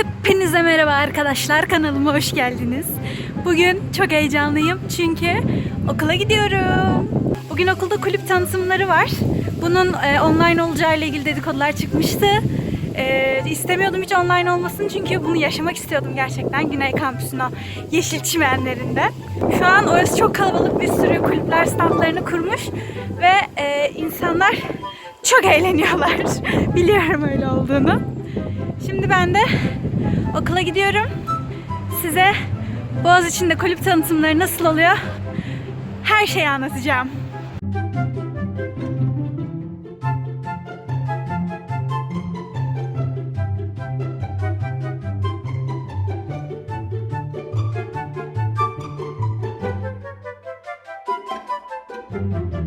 Hepinize merhaba arkadaşlar kanalıma hoş geldiniz. Bugün çok heyecanlıyım çünkü okula gidiyorum. Bugün okulda kulüp tanıtımları var. Bunun e, online olacağı ile ilgili dedikodular çıkmıştı. E, istemiyordum hiç online olmasın çünkü bunu yaşamak istiyordum gerçekten Güney Kampüsü'nün o yeşil çimenlerinde. Şu an orası çok kalabalık bir sürü kulüpler standlarını kurmuş ve e, insanlar çok eğleniyorlar. Biliyorum öyle olduğunu. Şimdi ben de okula gidiyorum. Size Boğaziçi'nde kulüp tanıtımları nasıl oluyor? Her şeyi anlatacağım. Should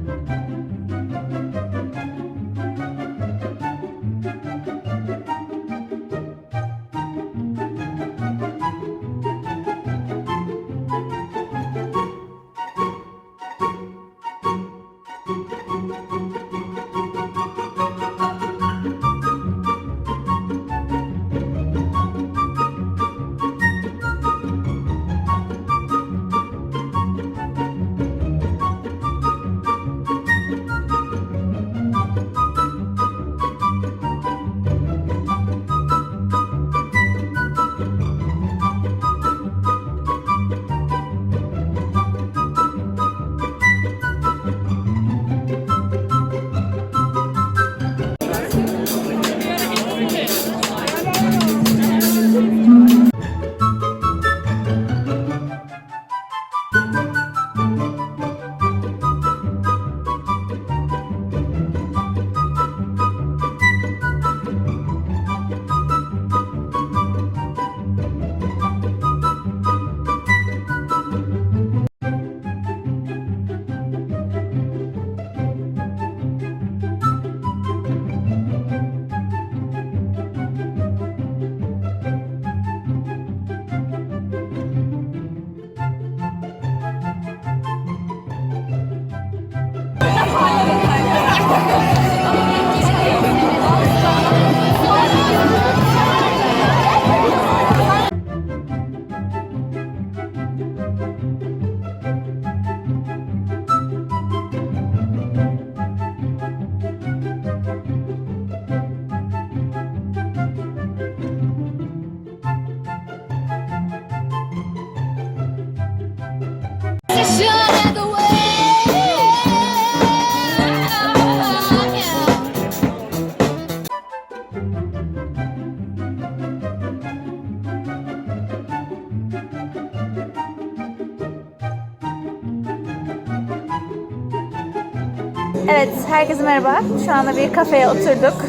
Evet, herkese merhaba. Şu anda bir kafeye oturduk.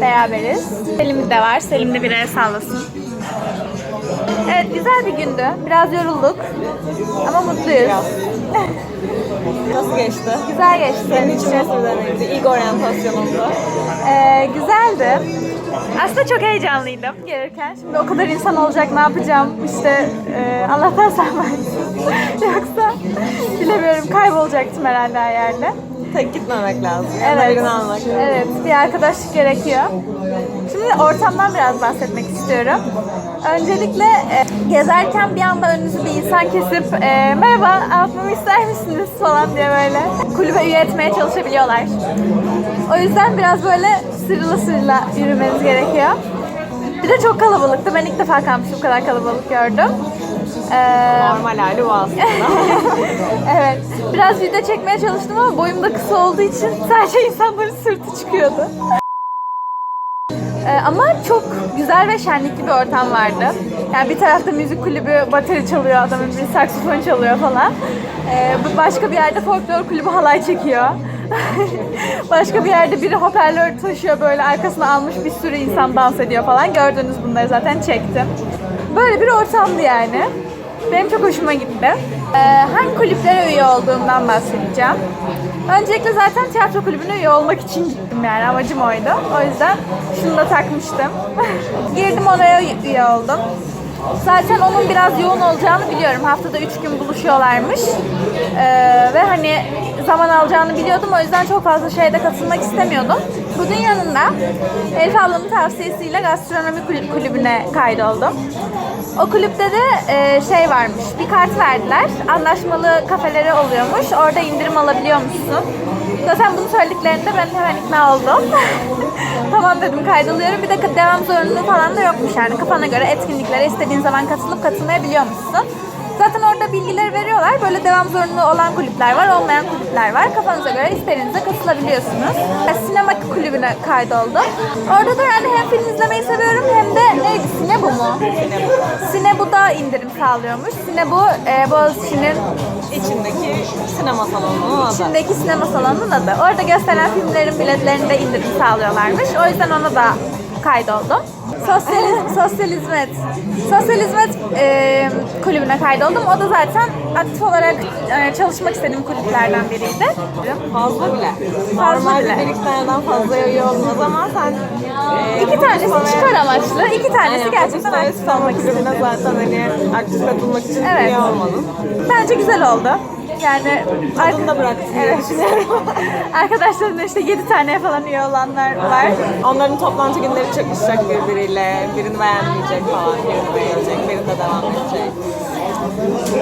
Beraberiz. Selim de var. Selim de bir el sallasın. Evet, güzel bir gündü. Biraz yorulduk. Ama mutluyuz. Nasıl geçti? Güzel geçti. Senin için nasıl deneyimdi? İlk oryantasyonunda. Ee, güzeldi. Aslında çok heyecanlıydım gelirken. Şimdi o kadar insan olacak ne yapacağım işte e, Allah'tan sen varsın. Yoksa bilemiyorum kaybolacaktım herhalde her yerde. Tek gitmemek lazım. Evet. Yanlarını almak. Evet, bir arkadaşlık gerekiyor. Şimdi ortamdan biraz bahsetmek istiyorum. Öncelikle e, gezerken bir anda önünüzü bir insan kesip e, merhaba atmamı ister misiniz falan diye böyle kulübe üye etmeye çalışabiliyorlar. O yüzden biraz böyle sırla sırla yürümeniz gerekiyor. Bir de çok kalabalıktı. Ben ilk defa kampüsü bu kadar kalabalık gördüm. Ee, Normal hali bu aslında. evet. Biraz video çekmeye çalıştım ama boyum da kısa olduğu için sadece insanların sırtı çıkıyordu. Ee, ama çok güzel ve şenlikli bir ortam vardı. Yani bir tarafta müzik kulübü bateri çalıyor, adamın bir saksafon çalıyor falan. Ee, başka bir yerde folklor kulübü halay çekiyor. başka bir yerde biri hoparlör taşıyor böyle arkasına almış bir sürü insan dans ediyor falan. Gördüğünüz bunları zaten çektim. Böyle bir ortamdı yani. Benim çok hoşuma gitti. Ee, hangi kulüplere üye olduğumdan bahsedeceğim. Öncelikle zaten tiyatro kulübüne üye olmak için gittim yani amacım oydu. O yüzden şunu da takmıştım. Girdim oraya üye oldum. Zaten onun biraz yoğun olacağını biliyorum. Haftada üç gün buluşuyorlarmış. Ee, ve hani zaman alacağını biliyordum. O yüzden çok fazla şeyde katılmak istemiyordum. Bunun yanında Elif ablamın tavsiyesiyle gastronomi kul- kulübüne kaydoldum. O kulüpte de e, şey varmış, bir kart verdiler. Anlaşmalı kafeleri oluyormuş. Orada indirim alabiliyormuşsun. Zaten bunu söylediklerinde ben hemen ikna oldum. tamam dedim kaydoluyorum. Bir de devam zorunluluğu falan da yokmuş yani. Kafana göre etkinliklere istediğin zaman katılıp katılmayabiliyormuşsun. Zaten orada bilgileri veriyorlar. Böyle devam zorunlu olan kulüpler var, olmayan kulüpler var. Kafanıza göre istediğinize katılabiliyorsunuz. Sinema kulübüne kaydoldum. Orada da yani hem film izlemeyi seviyorum hem de neydi? Sinebu mu? Sinebu'da indirim sağlıyormuş. Sinebu e, Boğaziçi'nin İçindeki sinema salonunun adı. içindeki sinema salonunun adı. Orada gösteren filmlerin biletlerinde indirim sağlıyorlarmış. O yüzden ona da kaydoldum. Sosyal, sosyal hizmet. Sosyal hizmet e, kulübüne kaydoldum. O da zaten aktif olarak e, çalışmak istediğim kulüplerden biriydi. Fazla bile. Fazla Normalde bile. bir iki taneden fazla üye olmaz ama sen e, İki tanesi çıkar amaçlı, iki tanesi Aynen, gerçekten aktif olmak kulübüne zaten hani aktif katılmak için Evet. üye olmadın. Bence güzel oldu. Yani Tadını da bıraktın diye Evet. Arkadaşlarımda işte 7 tane falan üye olanlar var. Onların toplantı günleri çakışacak birbiriyle. Birini beğenmeyecek falan, birini beğenecek, birini de devam edecek.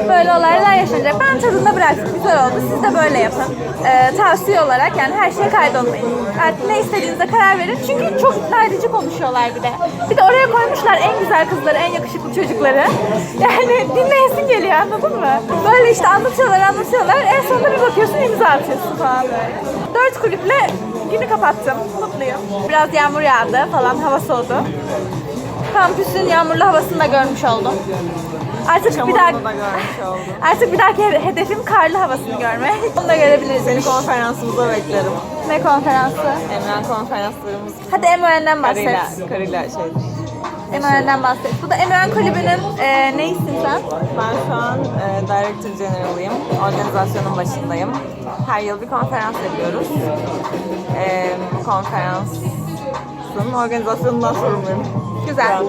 Böyle olaylar yaşanacak. Ben tadında bıraktım. Güzel oldu. Siz de böyle yapın. Ee, tavsiye olarak yani her şeye kaydolmayın. Artık ne istediğinize karar verin. Çünkü çok nadirci konuşuyorlar bir de. Bir de oraya koymuşlar en güzel kızları, en yakışıklı çocukları. Yani dinleyesin geliyor anladın mı? Böyle işte anlatıyorlar anlatıyorlar. En sonunda bir bakıyorsun imza atıyorsun falan böyle. Dört kulüple günü kapattım. Mutluyum. Biraz yağmur yağdı falan. Hava soğudu. Kampüsün yağmurlu havasını da görmüş oldum. Artık bir daha. Artık bir dahaki he- hedefim karlı havasını görmek. Onu da görebiliriz. Seni konferansımıza beklerim. Ne konferansı? Emren konferanslarımız Hadi MON'den bahset. karıyla, karıyla şey. MON'den bahset. Bu da MON kulübünün e, neysin sen? Ben şu an e, Director General'ıyım. Organizasyonun başındayım. Her yıl bir konferans yapıyoruz. E, konferansın organizasyonundan sorumluyum. Güzel.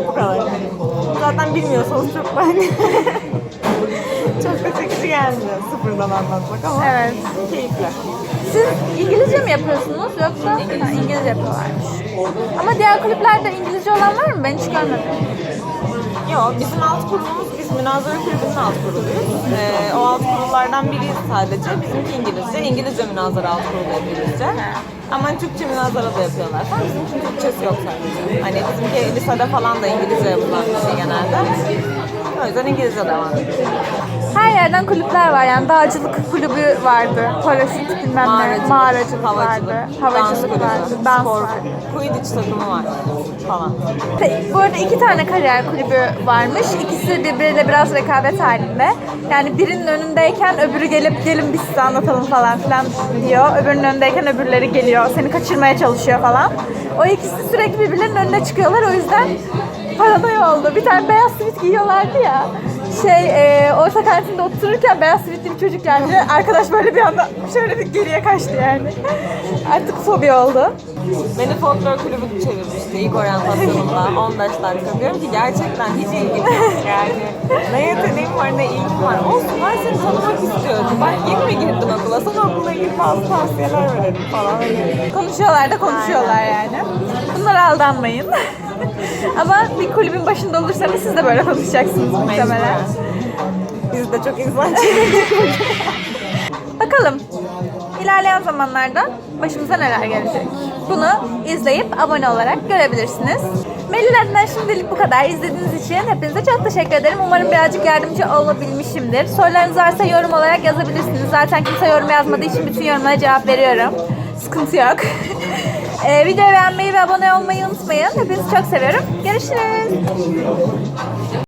Zaten bilmiyorsanız çok ben çok da çekici gelmiyor sıfırdan anlatmak ama Evet. keyifli. Siz İngilizce mi yapıyorsunuz yoksa? Ha, İngilizce yapıyorlarmış. Ama diğer kulüplerde İngilizce olan var mı? Ben hiç görmedim. Yok, bizim alt kurulumuz, biz münazara kulübünün alt kuruluyuz. Ee, o alt kurullardan biriyiz sadece. Bizimki İngilizce, İngilizce münazara alt kurulu İngilizce. Ama Türkçe münazara da yapıyorlar. Ama bizimki Türkçesi yok sadece. Hani bizimki lisede falan da İngilizce yapılan bir şey genelde. O yüzden İngilizce devam ediyor. Her yerden kulüpler var yani dağcılık kulübü vardı, paraşüt bilmem ne, Mağaracılık, mağaracılık havacılık, vardı, dans havacılık kulübü, vardı, dans spor, vardı. Quidditch takımı var falan. Pe- Bu arada iki tane kariyer kulübü varmış. İkisi birbiriyle biraz rekabet halinde. Yani birinin önündeyken öbürü gelip gelin biz size anlatalım falan filan diyor. Öbürünün önündeyken öbürleri geliyor. Seni kaçırmaya çalışıyor falan. O ikisi sürekli birbirlerinin önüne çıkıyorlar. O yüzden paranoya oldu. Bir tane beyaz sivit giyiyorlardı ya. Şey, e, orta kantinde otururken beyaz sivitli bir çocuk geldi. Arkadaş böyle bir anda şöyle bir geriye kaçtı yani. Artık fobi oldu. Beni folklor kulübü çevirmişti ilk oryantasyonumda 15 dakika. Diyorum ki gerçekten hiç ilgim yok yani. Ne yeteneğim var ne ilgim var. Olsun ben seni tanımak istiyorum. Bak yeni mi girdin okula? Sana okulla ilgili bazı tavsiyeler verelim falan. Konuşuyorlar da konuşuyorlar yani. Bunlara aldanmayın. Ama bir kulübün başında olursanız siz de böyle konuşacaksınız muhtemelen. Biz de çok insan çevirdik. Bakalım ilerleyen zamanlarda başımıza neler gelecek. Bunu izleyip abone olarak görebilirsiniz. Melih'den şimdilik bu kadar. İzlediğiniz için hepinize çok teşekkür ederim. Umarım birazcık yardımcı olabilmişimdir. Sorularınız varsa yorum olarak yazabilirsiniz. Zaten kimse yorum yazmadığı için bütün yorumlara cevap veriyorum. Sıkıntı yok. Ee, videoyu beğenmeyi ve abone olmayı unutmayın. Hepinizi çok seviyorum. Görüşürüz.